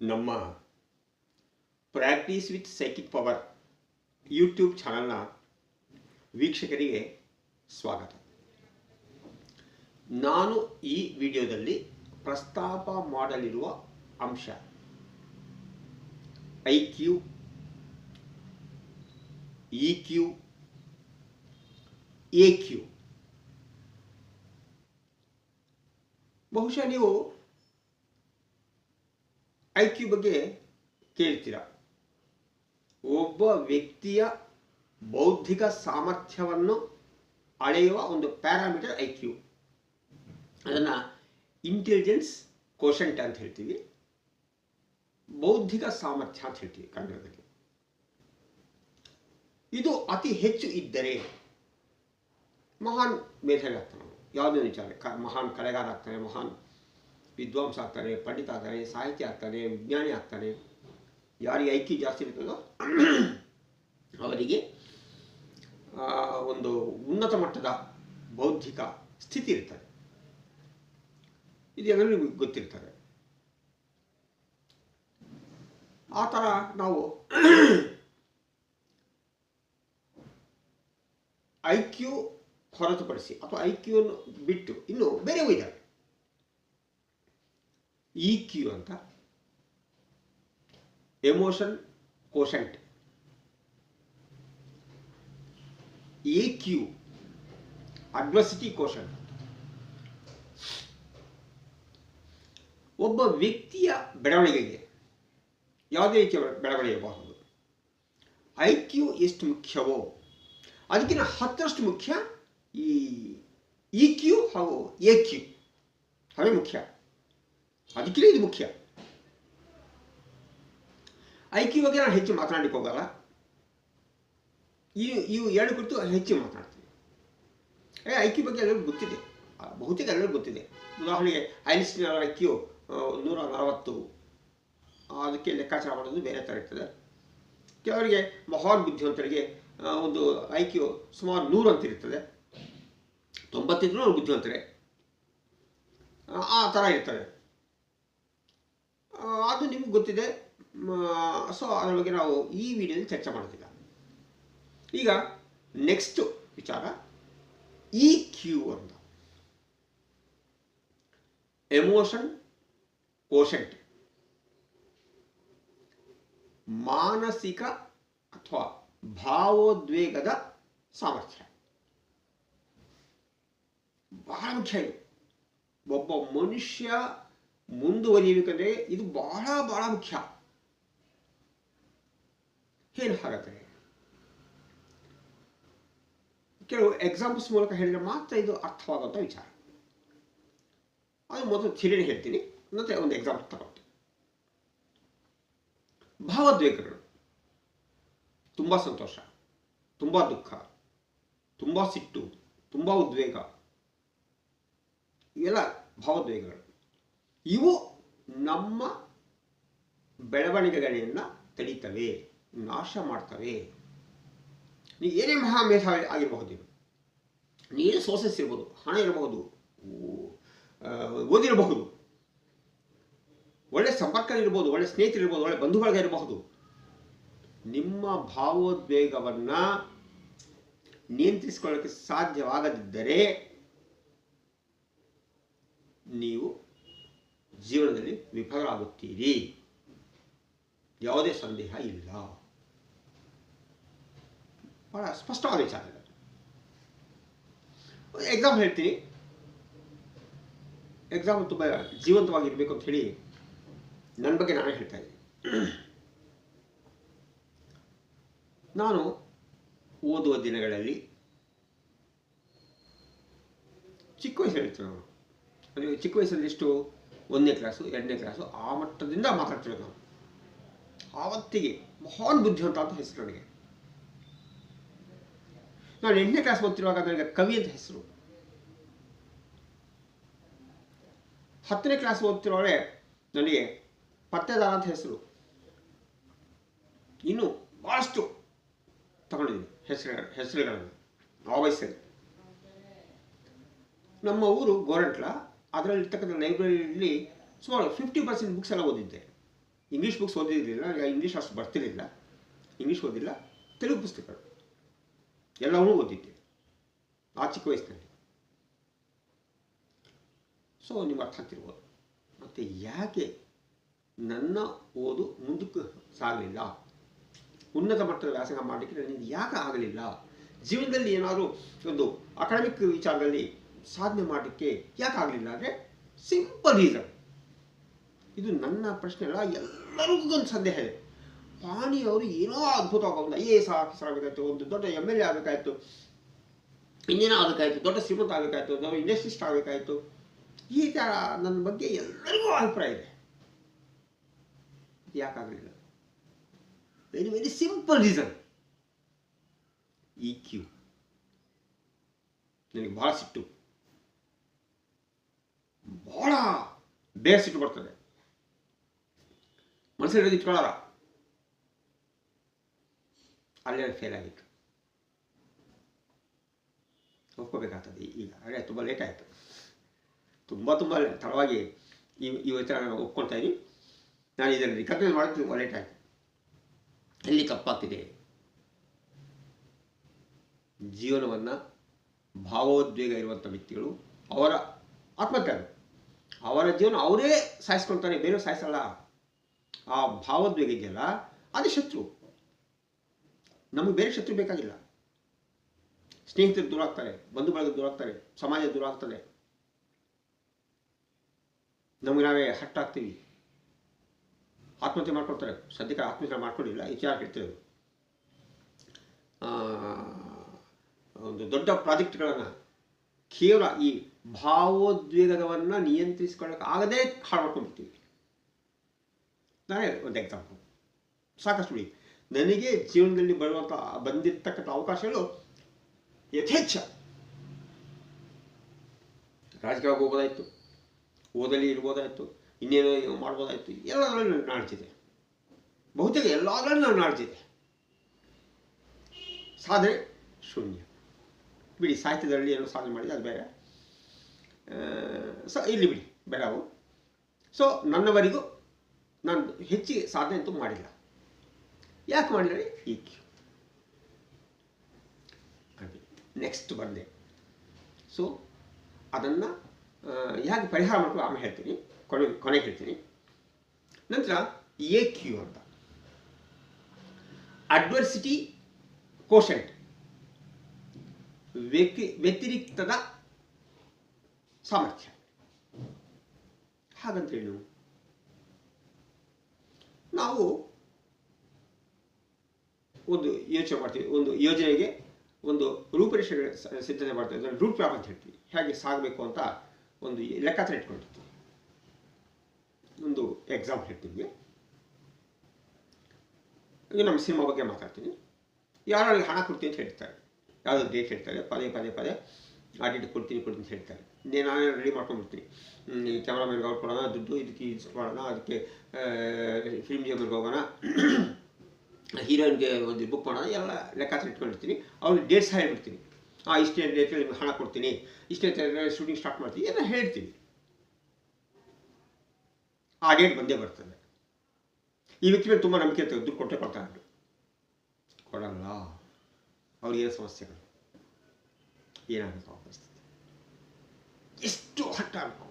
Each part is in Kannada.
ನಮ್ಮ practice with psychic power YouTube ಚಾನಲ್ನ ವೀಕ್ಷಕರಿಗೆ ಸ್ವಾಗತ. ನಾನು ಈ ವಿಡಿಯೋದಲ್ಲಿ ಪ್ರಸ್ತಾಪ ಮಾಡಲಿರುವ ಅಂಶ I Q E Q A Q ಬಹುಶಃ ನೀವು ಐ ಕ್ಯೂ ಬಗ್ಗೆ ಕೇಳ್ತೀರಾ? ಒಬ್ಬ ವ್ಯಕ್ತಿಯ ಬೌದ್ಧಿಕ ಸಾಮರ್ಥ್ಯವನ್ನು ಅಳೆಯುವ ಒಂದು ಪ್ಯಾರಾಮೀಟರ್ ಐ ಕ್ಯೂ ಅದನ್ನು ಇಂಟೆಲಿಜೆನ್ಸ್ ಕೋಶಂಟ್ ಅಂತ ಹೇಳ್ತೀವಿ. ಬೌದ್ಧಿಕ ಸಾಮರ್ಥ್ಯ ಅಂತ ಹೇಳ್ತೀವಿ ಕನ್ನಡದಲ್ಲಿ. ಇದು ಅತಿ ಹೆಚ್ಚು ಇದ್ದರೆ ಮಹಾನ್ ಮೇಧಾವಿ ಆಗ್ತಾನೆ. ಯಾವುದೇ ವಿಚಾರ ಮಹಾನ್ ಕಲೆಗಾರ ಆಗ್ತಾನೆ ಮಹಾನ್ ವಿದ್ವಾಂಸ ಆಗ್ತಾನೆ, ಪಂಡಿತ ಆಗ್ತಾನೆ ಸಾಹಿತಿ ಆಗ್ತಾನೆ, ವಿಜ್ಞಾನಿ ಆಗ್ತಾನೆ. ಯಾರಿಗೆ ಐಕ್ಯ ಜಾಸ್ತಿ ಇರ್ತದೋ ಅವರಿಗೆ ಒಂದು ಉನ್ನತ ಮಟ್ಟದ ಬೌದ್ಧಿಕ ಸ್ಥಿತಿ ಇರ್ತದೆ. ಇದು ಎಲ್ಲರಿಗೂ ಗೊತ್ತಿರ್ತದೆ. ಆ ಥರ ನಾವು ಐ ಕ್ಯೂ ಹೊರತುಪಡಿಸಿ ಅಥವಾ ಐ ಕ್ಯೂನು ಬಿಟ್ಟು ಇನ್ನು ಬೇರೆ ಇದ್ದಾವೆ ಇ ಕ್ಯೂ ಅಂತ. Emotion quotient A Q adversity quotient ಒಬ್ಬ ವ್ಯಕ್ತಿಯ ಬೆಳವಣಿಗೆಗೆ ಯಾವುದೇ ರೀತಿಯ ಬೆಳವಣಿಗೆ ಇರಬಹುದು. ಐ ಕ್ಯೂ ಎಷ್ಟು ಮುಖ್ಯವೋ, ಅದಕ್ಕಿಂತ ಹತ್ತರಷ್ಟು ಮುಖ್ಯ ಈ ಇ ಕ್ಯೂ ಹಾಗೂ ಎ ಕ್ಯೂ ಅವೇ ಮುಖ್ಯ. ಅದಕ್ಕಿಂತ ಇದು ಮುಖ್ಯ ಐ ಕ್ಯೂ ಬಗ್ಗೆ ನಾನು ಹೆಚ್ಚು ಮಾತನಾಡಲಿಕ್ಕೆ ಹೋಗಲ್ಲ. ಈ ಇವು ಎರಡು ಕುರಿತು ಹೆಚ್ಚು ಮಾತನಾಡ್ತೀನಿ ಐ ಕ್ಯೂ ಬಗ್ಗೆ ಎಲ್ಲರಿಗೂ ಗೊತ್ತಿದೆ. ಬಹುತೇಕ ಎಲ್ಲರಿಗೂ ಗೊತ್ತಿದೆ. ಉದಾಹರಣೆಗೆ ಐನ್ಸ್ಟೀನ್ ಐ ಕ್ಯೂ ನೂರ ನಲವತ್ತು ಅದಕ್ಕೆ ಲೆಕ್ಕಾಚಾರ ಮಾಡೋದು ಬೇರೆ ಥರ ಇರ್ತದೆ. ಕೆಲವರಿಗೆ ಮಹಾನ್ ಬುದ್ಧಿವಂತರಿಗೆ ಒಂದು ಐ ಕ್ಯೂ ಸುಮಾರು ನೂರು ಅಂತ ಇರ್ತದೆ. ತೊಂಬತ್ತಿದ್ರು ಅವ್ರು ಬುದ್ಧಿವಂತರೆ. ಆ, ಥರ ಇರ್ತದೆ. ಅದು ನಿಮ್ಗೆ ಗೊತ್ತಿದೆ. ಸೊ ಅದರ ಬಗ್ಗೆ ನಾವು ಈ ವಿಡಿಯೋದಲ್ಲಿ ಚರ್ಚೆ ಮಾಡೋದಿಲ್ಲ. ಈಗ ನೆಕ್ಸ್ಟ್ ವಿಚಾರ ಇ ಕ್ಯೂ ಅಂತ. ಎಮೋಷನ್ ಕೋಶೆಂಟ್ ಮಾನಸಿಕ ಅಥವಾ ಭಾವೋದ್ವೇಗದ ಸಾಮರ್ಥ್ಯ. ಬಹಳ ಮುಖ್ಯ ಇದು. ಒಬ್ಬ ಮನುಷ್ಯ ಮುಂದುವರಿಯಬೇಕಂದ್ರೆ ಇದು ಬಹಳ ಬಹಳ ಮುಖ್ಯ. ಏನು ಹಾಗಾದರೆ? ಕೆಲವು ಎಕ್ಸಾಂಪಲ್ಸ್ ಮೂಲಕ ಹೇಳಿದ್ರೆ ಮಾತ್ರ ಇದು ಅರ್ಥವಾಗುವಂಥ ವಿಚಾರ. ಅದು ಮೊದಲು ಥಿಯರಿ ಹೇಳ್ತೀನಿ ಮತ್ತೆ ಒಂದು ಎಕ್ಸಾಂಪಲ್ ತಗೊಳ್ತೀನಿ ಭಾವೋದ್ವೇಗಗಳು. ತುಂಬ ಸಂತೋಷ, ತುಂಬ ದುಃಖ, ತುಂಬ ಸಿಟ್ಟು, ತುಂಬ ಉದ್ವೇಗ. ಇವೆಲ್ಲ ಭಾವೋದ್ವೇಗಗಳು. ಇವು ನಮ್ಮ ಬೆಳವಣಿಗೆಗಳನ್ನು ತಡೀತವೆ, ನಾಶ ಮಾಡ್ತವೆ. ನೀವು ಏನೇ ಮಹಾ ಮೇಧಾವಿ ಆಗಿರಬಹುದು, ನೀವೇ ಸೋರ್ಸಸ್ ಇರ್ಬೋದು ಹಣ ಇರಬಹುದು, ಓದಿರಬಹುದು, ಒಳ್ಳೆ ಸಂಪರ್ಕ ಇರ್ಬೋದು ಒಳ್ಳೆ ಸ್ನೇಹಿತರಿರ್ಬೋದು, ಒಳ್ಳೆ ಬಂಧು ಬಳಗ ಇರಬಹುದು ನಿಮ್ಮ ಭಾವೋದ್ವೇಗವನ್ನು ನಿಯಂತ್ರಿಸಿಕೊಳ್ಳಕ್ಕೆ ಸಾಧ್ಯವಾಗದಿದ್ದರೆ, ನೀವು ಜೀವನದಲ್ಲಿ ವಿಫಲರಾಗುತ್ತೀರಿ. ಯಾವುದೇ ಸಂದೇಹ ಇಲ್ಲ. ಬಹಳ ಸ್ಪಷ್ಟವಾದ ವಿಚಾರ ಎಕ್ಸಾಮ್ ಹೇಳ್ತೀನಿ. ಎಕ್ಸಾಮ್ ತುಂಬ ಜೀವಂತವಾಗಿರಬೇಕು ಅಂತ ಹೇಳಿ ನನ್ನ ಬಗ್ಗೆ ನಾನೇ ಹೇಳ್ತಾ ಇದ್ದೀನಿ. ನಾನು ಓದುವ ದಿನಗಳಲ್ಲಿ ಚಿಕ್ಕ ವಯಸ್ಸು ಹೇಳ್ತೀನಿ ನಾನು ಚಿಕ್ಕ ವಯಸ್ಸಲ್ಲಿ ಎಷ್ಟು ಒಂದನೇ ಕ್ಲಾಸು ಎರಡನೇ ಕ್ಲಾಸು ಆ ಮಟ್ಟದಿಂದ ಮಾತಾಡ್ತಿರೋದು ನಾವು. ಆವತ್ತಿಗೆ ಮಹಾನ್ ಬುದ್ಧಿವಂತ ಅಂತ ಹೆಸರು ನನಗೆ. ನಾನು ಎಂಟನೇ ಕ್ಲಾಸ್ ಓದ್ತಿರುವಾಗ ನನಗೆ ಕವಿ ಅಂತ ಹೆಸರು. ಹತ್ತನೇ ಕ್ಲಾಸ್ ಓದ್ತಿರೋಳೆ ನನಗೆ ಪತ್ತೆದಾರ ಅಂತ ಹೆಸರು. ಇನ್ನು ಭಾಳಷ್ಟು ತಗೊಂಡಿದ್ದೀನಿ ಹೆಸರುಗಳ ಹೆಸರುಗಳನ್ನು, ಆ ವಯಸ್ಸಲ್ಲಿ. ನಮ್ಮ ಊರು ಗೋರಂಟ್ಲ. ಅದರಲ್ಲಿರ್ತಕ್ಕಂಥ ಲೈಬ್ರರಿಯಲ್ಲಿ ಸುಮಾರು ಫಿಫ್ಟಿ ಪರ್ಸೆಂಟ್ ಬುಕ್ಸ್ ಎಲ್ಲ ಓದಿದ್ದೆ. ಇಂಗ್ಲೀಷ್ ಬುಕ್ಸ್ ಓದಿರಲಿಲ್ಲ ಇಂಗ್ಲೀಷ್ ಅಷ್ಟು ಬರ್ತಿರಲಿಲ್ಲ. ಇಂಗ್ಲೀಷ್ ಓದಿಲ್ಲ, ತೆಲುಗು ಪುಸ್ತಕಗಳು. ಎಲ್ಲವನ್ನೂ ಓದಿದ್ದೆ, ಆ ಚಿಕ್ಕ ವಯಸ್ಸಿನಲ್ಲಿ. ಸೊ ನಿಮ್ಗೆ ಅರ್ಥ ಆಗ್ತಿರ್ಬೋದು. ಮತ್ತು ಯಾಕೆ ನನ್ನ ಓದು ಮುಂದಕ್ಕೆ ಸಾಗಲಿಲ್ಲ? ಉನ್ನತ ಮಟ್ಟದ ವ್ಯಾಸಂಗ ಮಾಡಲಿಕ್ಕೆ ನನಗೆ ಯಾಕೆ ಆಗಲಿಲ್ಲ? ಜೀವನದಲ್ಲಿ ಏನಾದರೂ ಒಂದು ಅಕಾಡೆಮಿಕ್ ವಿಚಾರದಲ್ಲಿ ಸಾಧನೆ ಮಾಡಲಿಕ್ಕೆ ಯಾಕಾಗಲಿಲ್ಲ ಅಂದರೆ ಸಿಂಪಲ್ ರೀಸನ್ ಇದು ನನ್ನ ಪ್ರಶ್ನೆ ಅಲ್ಲ, ಎಲ್ಲರಿಗೂ ಒಂದು ಸಂದೇಹ ಇದೆ. ಪಾಣಿ ಅವರು ಏನೋ ಅದ್ಭುತ ಆಗೋಲ್ಲ ಐ ಎ ಎಸ್ ಆಫೀಸರ್ ಆಗಬೇಕಾಯ್ತು ಒಂದು ದೊಡ್ಡ ಎಂ ಎಲ್ ಎ ಆಗಬೇಕಾಯ್ತು, ಇನ್ನೇನೋ ಆಗಬೇಕಾಯ್ತು, ದೊಡ್ಡ ಶ್ರೀಮಂತ ಆಗಬೇಕಾಯ್ತು, ದೊಡ್ಡ ಇಂಡಸ್ಟ್ರಿಸ್ಟ್ ಆಗಬೇಕಾಯ್ತು, ಈ ಥರ ನನ್ನ ಬಗ್ಗೆ ಎಲ್ಲರಿಗೂ ಅಭಿಪ್ರಾಯ ಇದೆ. ಯಾಕಾಗಲಿಲ್ಲ very very simple reason E Q ನನಗೆ ಭಾಳ ಸಿಟ್ಟು. ಭಾಳ ಬೇರೆ ಸಿಟ್ಟು ಬರ್ತದೆ. ಮನಸ್ಸಲ್ಲಿ ಇಟ್ಕೊಳ್ಳಲ್ಲ ಅಲ್ಲೇ ಫೇಲ್ ಆಗಿತ್ತು. ಒಪ್ಕೋಬೇಕಾಗ್ತದೆ ಈಗ. ಹಾಗೆ ತುಂಬ ಲೇಟ್ ಆಯಿತು. ತುಂಬ ತುಂಬ ತಡವಾಗಿ ಈ ಇವತ್ತು ನಾನು ಒಪ್ಕೊಳ್ತಾ ಇದ್ದೀನಿ. ನಾನು ಇದನ್ನು ರಿಕಗ್ನೈಸ್ ಮಾಡೋದು ತುಂಬ ಲೇಟ್ ಆಯಿತು. ಎಲ್ಲಿ ತಪ್ಪಾಗ್ತಿದೆ? ಜೀವನವನ್ನು ಭಾವೋದ್ವೇಗ ಇರುವಂಥ ವ್ಯಕ್ತಿಗಳು ಅವರ ಆತ್ಮಹತ್ಯೆ. ಅವರ ಜೀವನ ಅವರೇ ಸಾಯಿಸ್ಕೊಳ್ತಾರೆ, ಬೇರೆ ಸಾಯಿಸಲ್ಲ. ಆ ಭಾವೋದ್ವೇಗ ಇದೆಯಲ್ಲ, ಅದೇ ಶತ್ರು. ನಮಗೆ ಬೇರೆ ಶತ್ರು ಬೇಕಾಗಿಲ್ಲ. ಸ್ನೇಹಿತರು ದೂರ ಆಗ್ತಾರೆ ಬಂಧು ಬಳಗ ದೂರ ಆಗ್ತಾರೆ, ಸಮಾಜ ದೂರ ಆಗ್ತದೆ. ನಮಗೆ ನಾವೇ ಹಟ್ಟಾಗ್ತೀವಿ ಆತ್ಮಹತ್ಯೆ ಮಾಡ್ಕೊಳ್ತಾರೆ. ಸದ್ಯಕ್ಕೆ ಆತ್ಮಹತ್ಯೆ ಮಾಡ್ಕೊಂಡಿಲ್ಲ ವಿಚಾರ ಹೇಳ್ತೇವೆ ಒಂದು ದೊಡ್ಡ ಪ್ರಾಜೆಕ್ಟ್ಗಳನ್ನು ಕೇವಲ ಈ ಭಾವೋದ್ವೇಗವನ್ನು ನಿಯಂತ್ರಿಸ್ಕೊಳ್ಳೋಕೆ ಆಗದೇ ಹಾಳು ಮಾಡ್ಕೊಂಡ್ಬಿಡ್ತೀವಿ ನಾನೇ ಒಂದು ಎಕ್ಸಾಂಪಲ್ ಸಾಕಷ್ಟು ಬಿಡಿ ನನಗೆ ಜೀವನದಲ್ಲಿ ಬರುವಂಥ ಬಂದಿರ್ತಕ್ಕಂಥ ಅವಕಾಶಗಳು ಯಥೇಚ್ಛ. ರಾಜಕೀಯವಾಗಿ ಹೋಗೋದಾಯಿತು ಓದಲ್ಲಿ ಇರ್ಬೋದಾಯಿತು, ಇನ್ನೇನೋ ಮಾಡ್ಬೋದಾಯ್ತು, ಎಲ್ಲದರಲ್ಲೂ ನಾನು ನಾಡ್ತಿದೆ ಬಹುತೇಕ ಎಲ್ಲದರಲ್ಲೂ ನಾನು ನಾಡ್ತಿದೆ ಸಾಧನೆ ಶೂನ್ಯ. ಬಿಡಿ, ಸಾಹಿತ್ಯದಲ್ಲಿ ಏನೋ ಸಾಧನೆ ಮಾಡಿದೆ ಅದು ಬೇರೆ. ಸೊ, ಇಲ್ಲಿ ಬಿಡಿ ಅವು. ಸೊ, ನನ್ನವರೆಗೂ ನಾನು ಹೆಚ್ಚಿಗೆ ಸಾಧನೆ ಅಂತೂ ಮಾಡಿಲ್ಲ. ಯಾಕೆ ಮಾಡಿದ್ರಿ ಈ ಕ್ಯೂ ನೆಕ್ಸ್ಟ್ ಬಂದೆ. ಸೊ, ಅದನ್ನು ಹೇಗೆ ಪರಿಹಾರ ಮಾಡ್ಕೊಂಡು ಆಮೇಲೆ ಹೇಳ್ತೀನಿ. ಕೊನೆ, ಕೊನೆಗೆ ಹೇಳ್ತೀನಿ. ನಂತರ ಎ ಕ್ಯೂ ಅಂತ. ಅಡ್ವರ್ಸಿಟಿ ಕೋಶಂಟ್ ವ್ಯಕ್ತಿ ವ್ಯತಿರಿಕ್ತದ ಸಾಮರ್ಥ್ಯ. ಹೇಳು ನಾವು. ಒಂದು ಯೋಚನೆ ಮಾಡ್ತೀವಿ. ಒಂದು ಯೋಜನೆಗೆ ಒಂದು ರೂಪರೇಷೆ ಸಿದ್ಧತೆ ಮಾಡ್ತೀವಿ. ಅದನ್ನು ಮ್ಯಾಪ್ ಅಂತ ಹೇಳ್ತೀವಿ. ಹೇಗೆ ಸಾಗಬೇಕು ಅಂತ ಒಂದು ಲೆಕ್ಕಾಚಾರ ಇಟ್ಕೊಂಡಿರ್ತೀವಿ. ಒಂದು ಎಕ್ಸಾಂಪಲ್ ನಿಮಗೆ. ಈಗ ನಮ್ಮ ಸಿನಿಮಾ ಬಗ್ಗೆ ಮಾತಾಡ್ತೀನಿ. ಯಾರು ಹಣ ಕೊಡ್ತೀವಿ ಅಂತ ಹೇಳ್ತಾರೆ. ಯಾವುದೋ ಡೇಟ್ ಹೇಳ್ತಾರೆ. ಪದೇ ಪದೇ ಪದೇ ಆ ಡೇಟ್ ಕೊಡ್ತೀನಿ ಕೊಡ್ತೀನಿ ಅಂತ ಹೇಳ್ತಾರೆ. ಇದೇ ನಾನೇ ರೆಡಿ ಮಾಡ್ಕೊಂಡ್ಬಿಡ್ತೀನಿ. ಕ್ಯಾಮ್ರಾಮನ್ಗೆ ಅವ್ರು ಕೊಡೋಣ, ದುಡ್ಡು ಇದಕ್ಕೆ ಇದು ಮಾಡೋಣ, ಅದಕ್ಕೆ ಫಿಲ್ಮ್ ಜೇಬರ್ಗೆ ಹೋಗೋಣ, ಹೀರೋಯಿನ್ಗೆ ಒಂದು ಬುಕ್ ಮಾಡೋಣ, ಎಲ್ಲ ಲೆಕ್ಕಾಚಾರ ಇಟ್ಕೊಂಡಿರ್ತೀನಿ. ಅವ್ರಿಗೆ ಡೇಟ್ಸ್ ಹೇಳ್ಬಿಡ್ತೀನಿ. ಆ, ಇಷ್ಟೇ ಡೇಟಲ್ಲಿ ನಿಮ್ಗೆ ಹಣ ಕೊಡ್ತೀನಿ. ಇಷ್ಟೇ ಶೂಟಿಂಗ್ ಸ್ಟಾರ್ಟ್ ಮಾಡ್ತೀನಿ. ಎಲ್ಲ ಹೇಳ್ತೀನಿ. ಆ ಡೇಟ್ ಬಂದೇ ಬರ್ತದೆ. ಈ ವ್ಯಕ್ತಿ ಮೇಲೆ ತುಂಬ ನಂಬಿಕೆ ಇರ್ತದೆ. ದುಡ್ಡು ಕೊಟ್ಟೆ ಕೊಡ್ತಾರೆ ಕೊಡಲ್ಲ. ಅವ್ರಿಗೆ ಏನು ಸಮಸ್ಯೆಗಳು? ಏನಾಗುತ್ತೆ ಆ ಪರಿಸ್ಥಿತಿ. ಎಷ್ಟು ಹಠ ಆಗಬೇಕು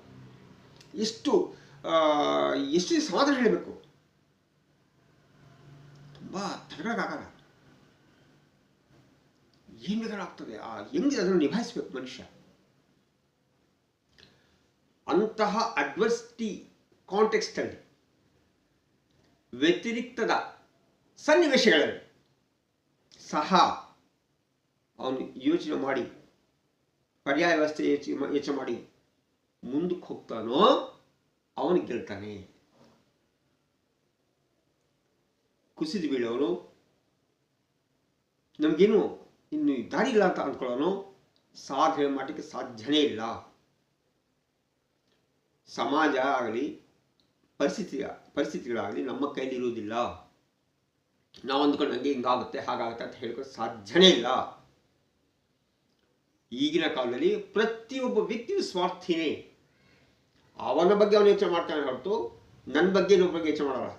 ಎಷ್ಟು ಎಷ್ಟು ಸಮಾಧಾನ ಹೇಳಬೇಕು. ತುಂಬ ತಡೆಯೋಕ್ಕಾಗಲ್ಲ ಏನು ಆ ಹೆಂಗೆ ಅದನ್ನು ನಿಭಾಯಿಸ್ಬೇಕು ಮನುಷ್ಯ? ಅಂತಹ ಅಡ್ವರ್ಸಿಟಿ ಕಾಂಟೆಕ್ಸ್ಟಲ್ಲಿ ವ್ಯತಿರಿಕ್ತದ ಸನ್ನಿವೇಶಗಳಲ್ಲಿ ಸಹ ಅವನು ಯೋಚನೆ ಮಾಡಿ ಪರ್ಯಾಯ ವ್ಯವಸ್ಥೆ ಯೋಚನೆ ಮಾಡಿ ಮುಂದಕ್ಕೆ ಹೋಗ್ತಾನೋ ಅವನು ಗೆಲ್ತಾನೆ. ಕುಸಿದು ಬೀಳೋನು ನಮಗೇನು ಇನ್ನು ದಾರಿ ಇಲ್ಲ ಅಂತ ಅಂದ್ಕೊಳ್ಳೋನು ಸಾಧನೆ ಮಾಡಲಿಕ್ಕೆ ಸಾಧ್ಯನೇ ಇಲ್ಲ. ಸಮಾಜ ಆಗಲಿ ಪರಿಸ್ಥಿತಿ ಪರಿಸ್ಥಿತಿಗಳಾಗಲಿ ನಮ್ಮ ಕೈಲಿರುವುದಿಲ್ಲ ನಾವು ಅಂದ್ಕೊಂಡು ನನಗೆ ಹಿಂಗಾಗುತ್ತೆ, ಹಾಗಾಗುತ್ತೆ ಅಂತ ಹೇಳ್ಕೊಂಡು ಸಾಧ್ಯನೇ ಇಲ್ಲ. ಈಗಿನ ಕಾಲದಲ್ಲಿ ಪ್ರತಿಯೊಬ್ಬ ವ್ಯಕ್ತಿಯು ಸ್ವಾರ್ಥಿನೇ. ಅವನ ಬಗ್ಗೆ ಅವನು ಯೋಚನೆ ಮಾಡ್ತಾನೆ ಹೊರತು ನನ್ನ ಬಗ್ಗೆ ಬಗ್ಗೆ ಯೋಚನೆ ಮಾಡೋಲ್ಲ.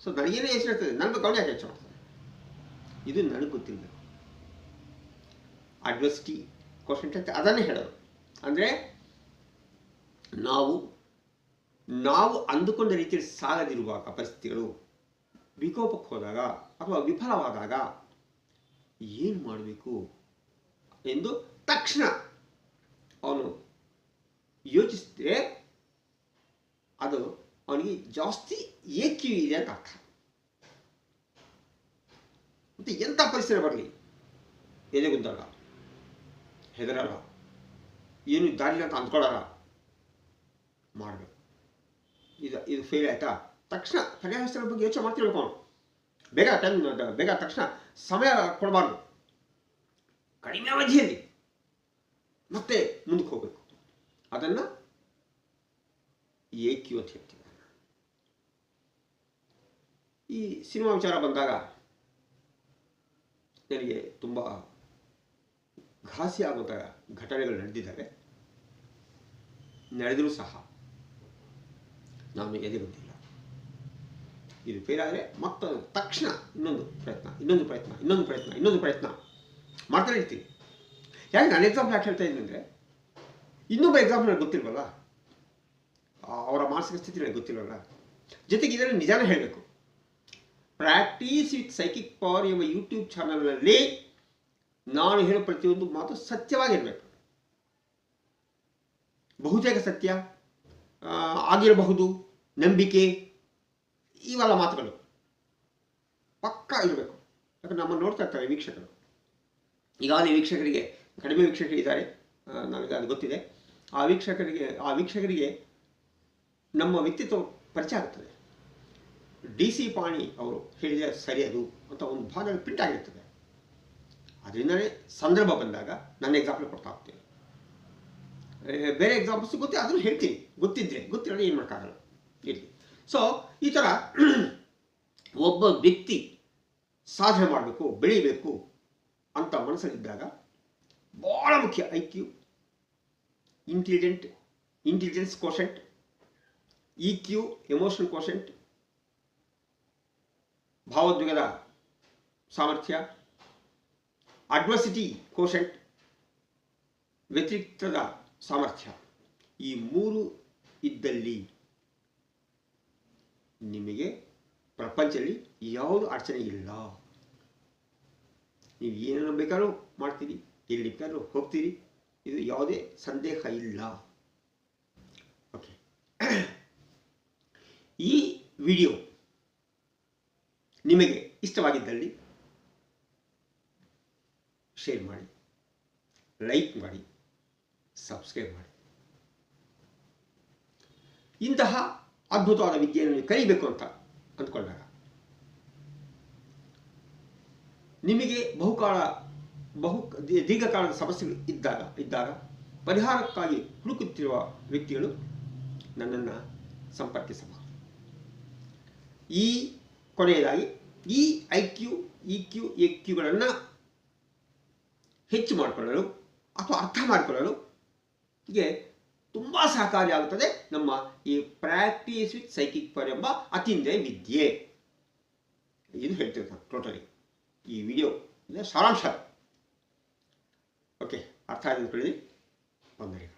ಸೊ ನನಗೇನೇ ಯೋಚನೆ ಇರ್ತದೆ ಬಗ್ಗೆ ಗೌಣ ಯಾಕೆ ಹೆಚ್ಚು ಮಾಡ್ತಾನೆ? ಇದು ನನಗೆ ಗೊತ್ತಿರಬೇಕು ಅಡ್ವರ್ಸಿಟಿ ಕ್ವಶನ್ ಅಂತ ಅದನ್ನೇ ಹೇಳೋದು. ಅಂದರೆ ನಾವು ನಾವು ಅಂದುಕೊಂಡ ರೀತಿಯಲ್ಲಿ ಸಾಗದಿರುವಾಗ ಪರಿಸ್ಥಿತಿಗಳು ವಿಕೋಪಕ್ಕೆ ಹೋದಾಗ ಅಥವಾ ವಿಫಲವಾದಾಗ ಏನು ಮಾಡಬೇಕು ಎಂದು ತಕ್ಷಣ ಅವನು ಯೋಚಿಸಿದ್ರೆ ಅದು ಅವನಿಗೆ ಜಾಸ್ತಿ ಏಕಿ ಇದೆ ಅಂತ ಅರ್ಥ. ಮತ್ತು ಎಂಥ ಪರಿಸರ ಬರಲಿ? ಎದೆಗುಂದಾಗ ಹೆದರಲ್ಲ? ಏನು ದಾರಿ ಅಂತ ಅಂದ್ಕೊಳ್ಳಲ್ಲ? ಮಾಡಬೇಕು. ಇದು ಇದು ಫೇಲ್ ಆಯಿತಾ? ತಕ್ಷಣ ಪರಿಹಾರ ಬಗ್ಗೆ ಯೋಚನೆ ಮಾಡ್ತಿರ್ಬೇಕು ಅವನು. ಬೇಗ ಟೈಮ್, ಬೇಗ ತಕ್ಷಣ ಸಮಯ ಕೊಡಬಾರ್ದು. ಕಡಿಮೆ ಅವಧಿಯಲ್ಲಿ. ಮತ್ತೆ ಮುಂದಕ್ಕೆ ಹೋಗಬೇಕು. ಅದನ್ನು ಏಕ್ಯು ಕ್ಯೂ ಅಂತ ಹೇಳ್ತೀವಿ. ಈ ಸಿನಿಮಾ ವಿಚಾರ ಬಂದಾಗ ನನಗೆ ತುಂಬ ಘಾಸಿ ಆಗುವಂಥ ಘಟನೆಗಳು ನಡೆದಿದ್ದಾವೆ. ನಡೆದರೂ ಸಹ ನಾನು ಎದೆ ಬಂದಿಲ್ಲ ಇದು ಫೇಲ್ ಆದರೆ ಮತ್ತೊಂದು ತಕ್ಷಣ ಇನ್ನೊಂದು ಪ್ರಯತ್ನ ಇನ್ನೊಂದು ಪ್ರಯತ್ನ ಇನ್ನೊಂದು ಪ್ರಯತ್ನ ಇನ್ನೊಂದು ಪ್ರಯತ್ನ ಮಾಡ್ತಾನೆ ಇರ್ತೀನಿ. ಯಾಕೆ ನಾನು ಎಕ್ಸಾಂಪಲ್ ಯಾಕೆ ಹೇಳ್ತಾ ಇದ್ದೀನಿ ಇನ್ನೊಬ್ಬ ಎಕ್ಸಾಂಪಲ್ ನನಗೆ ಗೊತ್ತಿಲ್ವಲ್ಲ? ಅವರ ಮಾನಸಿಕ ಸ್ಥಿತಿ ನನಗೆ ಗೊತ್ತಿಲ್ವಲ್ಲ? ಜೊತೆಗೆ ಇದರಲ್ಲಿ ನಿಜಾನೇ ಹೇಳಬೇಕು. ಪ್ರಾಕ್ಟೀಸ್ ವಿತ್ ಸೈಕಿಕ್ ಪವರ್ ಎಂಬ ಯೂಟ್ಯೂಬ್ ಚಾನಲ್ನಲ್ಲಿ ನಾನು ಹೇಳೋ ಪ್ರತಿಯೊಂದು ಮಾತು ಸತ್ಯವಾಗಿರಬೇಕು. ಬಹುತೇಕ ಸತ್ಯ ಆಗಿರಬಹುದು, ನಂಬಿಕೆ, ಇವೆಲ್ಲ ಮಾತುಗಳು. ಪಕ್ಕಾ ಇರಬೇಕು. ಯಾಕಂದ್ರೆ ನಮ್ಮನ್ನು ನೋಡ್ತಾ ಇರ್ತಾರೆ ವೀಕ್ಷಕರು. ಈಗಾಗಲೇ ವೀಕ್ಷಕರಿಗೆ ಕಡಿಮೆ ವೀಕ್ಷಕರು ಇದ್ದಾರೆ. ನನಗೆ ಅದು ಗೊತ್ತಿದೆ. ಆ ವೀಕ್ಷಕರಿಗೆ ಆ ವೀಕ್ಷಕರಿಗೆ ನಮ್ಮ ವ್ಯಕ್ತಿತ್ವ ಪರಿಚಯ ಆಗ್ತದೆ. ಡಿ ಸಿ ಪಾಣಿ ಅವರು ಹೇಳಿದ ಸರಿ ಅದು ಅಂತ ಒಂದು ಭಾಗ ಪ್ರಿಂಟ್ ಆಗಿರ್ತದೆ. ಅದರಿಂದಲೇ ಸಂದರ್ಭ ಬಂದಾಗ ನನ್ನ ಎಕ್ಸಾಂಪಲ್ ಕೊಡ್ತಾ ಹೋಗ್ತೀನಿ. ಬೇರೆ ಎಕ್ಸಾಂಪಲ್ಸ್ ಗೊತ್ತಿ ಅದನ್ನು ಹೇಳ್ತೀನಿ. ಗೊತ್ತಿದ್ರೆ ಗೊತ್ತಿರೋದು ಏನು ಮಾಡೋಕ್ಕಾಗಲ್ಲ ಇರಲಿ. ಸೊ ಈ ಥರ ಒಬ್ಬ ವ್ಯಕ್ತಿ ಸಾಧನೆ ಮಾಡಬೇಕು, ಬೆಳಿಬೇಕು ಅಂತ ಮನಸ್ಸಲ್ಲಿದ್ದಾಗ ಭಾಳ ಮುಖ್ಯ I Q intelligent intelligence quotient E Q emotional quotient ಭಾವೋದ್ವೇಗದ ಸಾಮರ್ಥ್ಯ ಅಡ್ವರ್ಸಿಟಿ ಕ್ವಶಂಟ್ ವ್ಯತಿರಿಕ್ತದ ಸಾಮರ್ಥ್ಯ. ಈ ಮೂರು ಇದ್ದಲ್ಲಿ ನಿಮಗೆ ಪ್ರಪಂಚದಲ್ಲಿ ಯಾವುದು ಅಡಚಣೆ ಇಲ್ಲ. ನೀವು ಏನೇನು ಬೇಕಾದ್ರೂ ಮಾಡ್ತೀರಿ. ಎಲ್ಲಿ ಬೇಕಾದ್ರೂ ಹೋಗ್ತೀರಿ. ಇದು ಯಾವುದೇ ಸಂದೇಹ ಇಲ್ಲ. ಓಕೆ ಈ ವಿಡಿಯೋ ನಿಮಗೆ ಇಷ್ಟವಾಗಿದ್ದಲ್ಲಿ ಶೇರ್ ಮಾಡಿ ಲೈಕ್ ಮಾಡಿ ಸಬ್ಸ್ಕ್ರೈಬ್ ಮಾಡಿ. ಇಂತಹ ಅದ್ಭುತವಾದ ವಿದ್ಯೆಯನ್ನು ನೀವು ಕಲಿಬೇಕು ಅಂತ ಅಂದ್ಕೊಂಡಾಗ ನಿಮಗೆ ಬಹುಕಾಲ ಬಹು ದೀರ್ಘಕಾಲದ ಸಮಸ್ಯೆಗಳು ಇದ್ದಾಗ ಇದ್ದಾಗ ಪರಿಹಾರಕ್ಕಾಗಿ ಹುಡುಕುತ್ತಿರುವ ವ್ಯಕ್ತಿಗಳು ನನ್ನನ್ನು ಸಂಪರ್ಕಿಸಬಹುದು. ಈ ಕೊನೆಯದಾಗಿ ಈ I Q E Q A ಕ್ಯೂಗಳನ್ನು ಹೆಚ್ಚು ಮಾಡಿಕೊಳ್ಳಲು ಅಥವಾ ಅರ್ಥ ಮಾಡಿಕೊಳ್ಳಲು ಹೀಗೆ ತುಂಬ ಸಹಕಾರಿಯಾಗುತ್ತದೆ ನಮ್ಮ ಈ ಪ್ರಾಕ್ಟೀಸ್ ವಿತ್ ಸೈಕಿಕ್ ಪರ್ ಎಂಬ ಅತಿಂದ್ರಿಯ ವಿದ್ಯೆ. ಇದು ಹೇಳ್ತೀವಿ ನಾನು ಟೋಟಲಿ ಈ ವಿಡಿಯೋ ಸಾರಾಂಶ ಓಕೆ ಅರ್ಥ ಆಗಿದೆ ಅಂದ್ಕೊಳ್ಳಿ ವಂದನೆಗಳು